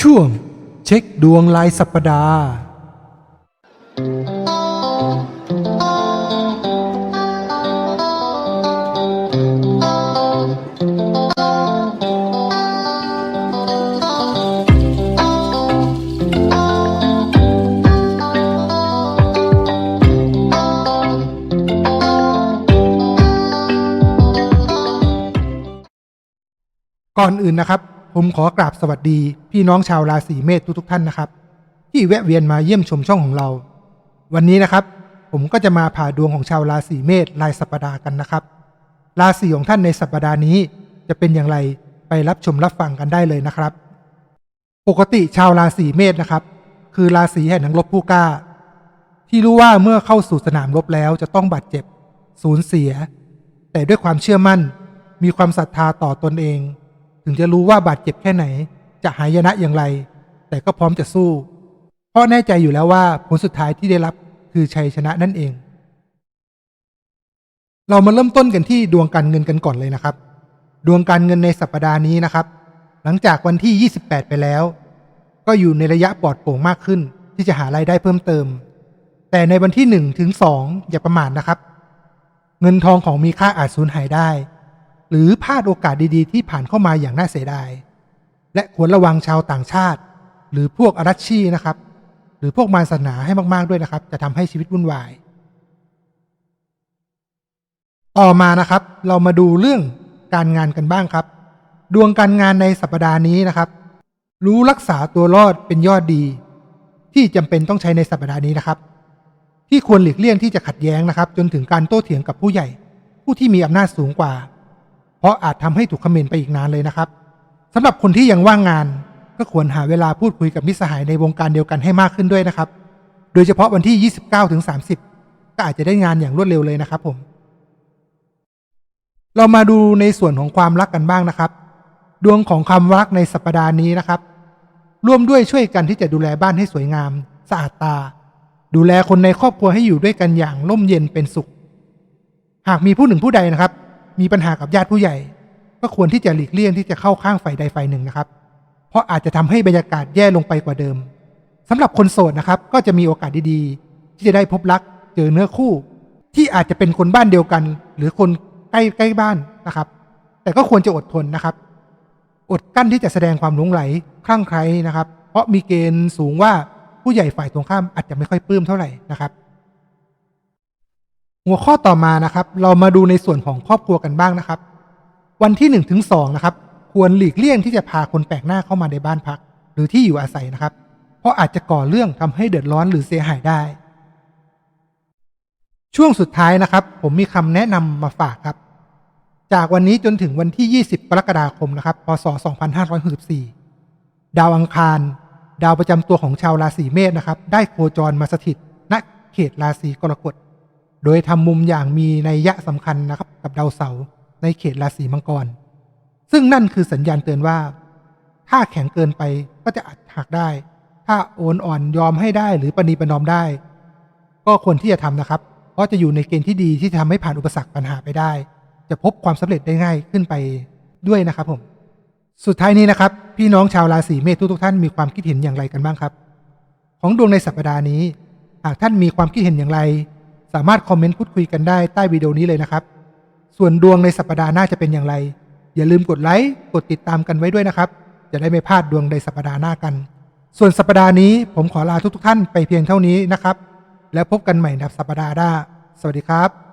ช่วงเช็คดวงลายสัปดาห์ ก่อนอื่นนะครับ ผมขอกราบสวัสดี พี่น้องชาวราศีเมษทุกๆท่านนะครับ ที่แวะเวียนมาเยี่ยมชมช่องของเรา วันนี้นะครับ ผมก็จะมาผ่าดวงของชาวราศีเมษรายสัปดาห์กันนะครับ ราศีของท่านในสัปดาห์นี้จะเป็นอย่างไรไปรับชมรับฟังกันได้เลยนะครับ ปกติชาวราศีเมษนะครับ คือราศีแห่งนักรบผู้กล้า ที่รู้ว่าเมื่อเข้าสู่สนามรบแล้วจะต้องบาดเจ็บ สูญเสีย แต่ด้วยความเชื่อมั่น มีความศรัทธาต่อตนเอง ถึงจะรู้ว่าบาดเจ็บแค่ไหน จะหายนะอย่างไร แต่ก็พร้อมจะสู้ เพราะแน่ใจอยู่แล้วว่าผลสุดท้ายที่ได้รับคือชัยชนะนั่นเอง เรามาเริ่มต้นกันที่ดวงการเงินกันก่อนเลยนะครับ ดวงการเงินในสัปดาห์นี้นะครับ หลังจากวันที่ 28 ไปแล้ว ก็อยู่ในระยะปลอดโปร่งมากขึ้น ที่จะหารายได้เพิ่มเติม แต่ในวันที่1ถึง2อย่าประมาทนะครับ เงินทองของมีค่าอาจสูญหายได้ หรือพลาดโอกาสดีๆ ที่ผ่านเข้ามาอย่างน่าเสียดาย และควรระวังชาวต่างชาติ หรือพวกอารัชชีนะครับ หรือพวกมารศาสนาให้มาก ๆด้วยนะครับ จะทำให้ชีวิตวุ่นวาย ต่อมานะครับ เรามาดูเรื่องการงานกันบ้างครับ ดวงการงานในสัปดาห์นี้นะครับ รู้รักษาตัวรอดเป็นยอดดี ที่จำเป็นต้องใช้ในสัปดาห์นี้นะครับ ที่ควรหลีกเลี่ยงที่จะขัดแย้งนะครับ จนถึงการโต้เถียงกับผู้ใหญ่ ผู้ที่มีอำนาจสูงกว่า เพราะอาจทำให้ถูกคอมเมนต์ไปอีกนานเลยนะครับสำหรับคนที่ยังว่างงาน ก็ควรหาเวลาพูดคุยกับมิสหายในวงการเดียวกันให้มากขึ้นด้วยนะครับ โดยเฉพาะวันที่ 29ถึง30 ก็อาจจะได้งานอย่างรวดเร็วเลยนะครับผม เรามาดูในส่วนของความรักกันบ้างนะครับ ดวงของความรักในสัปดาห์นี้นะครับ ร่วมด้วยช่วยกันที่จะดูแลบ้านให้สวยงามสะอาดตา ดูแลคนในครอบครัวให้อยู่ด้วยกันอย่างร่มเย็นเป็นสุข หากมีผู้หนึ่งผู้ใดนะครับ มีปัญหากับญาติผู้ใหญ่ ก็ควรที่จะหลีกเลี่ยงที่จะเข้าข้างฝ่ายใดฝ่ายหนึ่งนะครับ เพราะอาจจะทำให้บรรยากาศแย่ลงไปกว่าเดิมสำหรับคนโสดนะครับ ก็จะมีโอกาสดีๆ ที่จะได้พบรักเจอเนื้อคู่ ที่อาจจะเป็นคนบ้านเดียวกัน หรือคนใกล้ใกล้บ้านนะครับ แต่ก็ควรจะอดทนนะครับ อดกั้นที่จะแสดงความหลงไหลคลั่งไคล้นะครับ เพราะมีเกณฑ์สูงว่าผู้ใหญ่ฝ่ายตรงข้ามอาจจะไม่ค่อยปลื้มเท่าไหร่นะครับ หัวข้อต่อมานะครับ เรามาดูในส่วนของครอบครัวกันบ้างนะครับ วันที่1นถึงสนะครับ ควรหลีกเลี่ยงที่จะพาคนแปลกหน้าเข้ามาในบ้านพัก หรือที่อยู่อาศัยนะครับ เพราะอาจจะก่อเรื่องทำให้เดือดร้อนหรือเสียหายได้ ช่วงสุดท้ายนะครับ ผมมีคำแนะนำมาฝากครับ จากวันนี้จนถึงวันที่ 20 กรกฎาคมนะครับ พศ 2564 ดาวอังคาร ดาวประจำตัวของชาวราศีเมษนะครับ ได้โคจรมาสถิตณเขตราศีกรกฎ โดยทำมุมอย่างมีนัยยะสำคัญนะครับกับดาวเสาร์ในเขตราศีมังกร ซึ่งนั่นคือสัญญาณเตือนว่า ถ้าแข็งเกินไปก็จะอาจหักได้ ถ้าโอนอ่อนยอมให้ได้หรือประนีประนอมได้ ก็ควรที่จะทำนะครับ เพราะจะอยู่ในเกณฑ์ที่ดีที่จะทำให้ผ่านอุปสรรคปัญหาไปได้ จะพบความสำเร็จได้ง่ายขึ้นไปด้วยนะครับผม สุดท้ายนี้นะครับ พี่น้องชาวราศีเมษทุกท่านมีความคิดเห็นอย่างไรกันบ้างครับ ของดวงในสัปดาห์นี้ หากท่านมีความคิดเห็นอย่างไร สามารถคอมเมนต์พูดคุยกันได้ใต้วิดีโอนี้เลยนะครับ ส่วนดวงในสัปดาห์หน้าจะเป็นอย่างไร อย่าลืมกดไลค์กดติดตามกันไว้ด้วยนะครับ จะได้ไม่พลาดดวงในสัปดาห์หน้ากัน ส่วนสัปดาห์นี้ผมขอลาทุกๆท่านไปเพียงเท่านี้นะครับ แล้วพบกันใหม่ในสัปดาห์หน้าสวัสดีครับ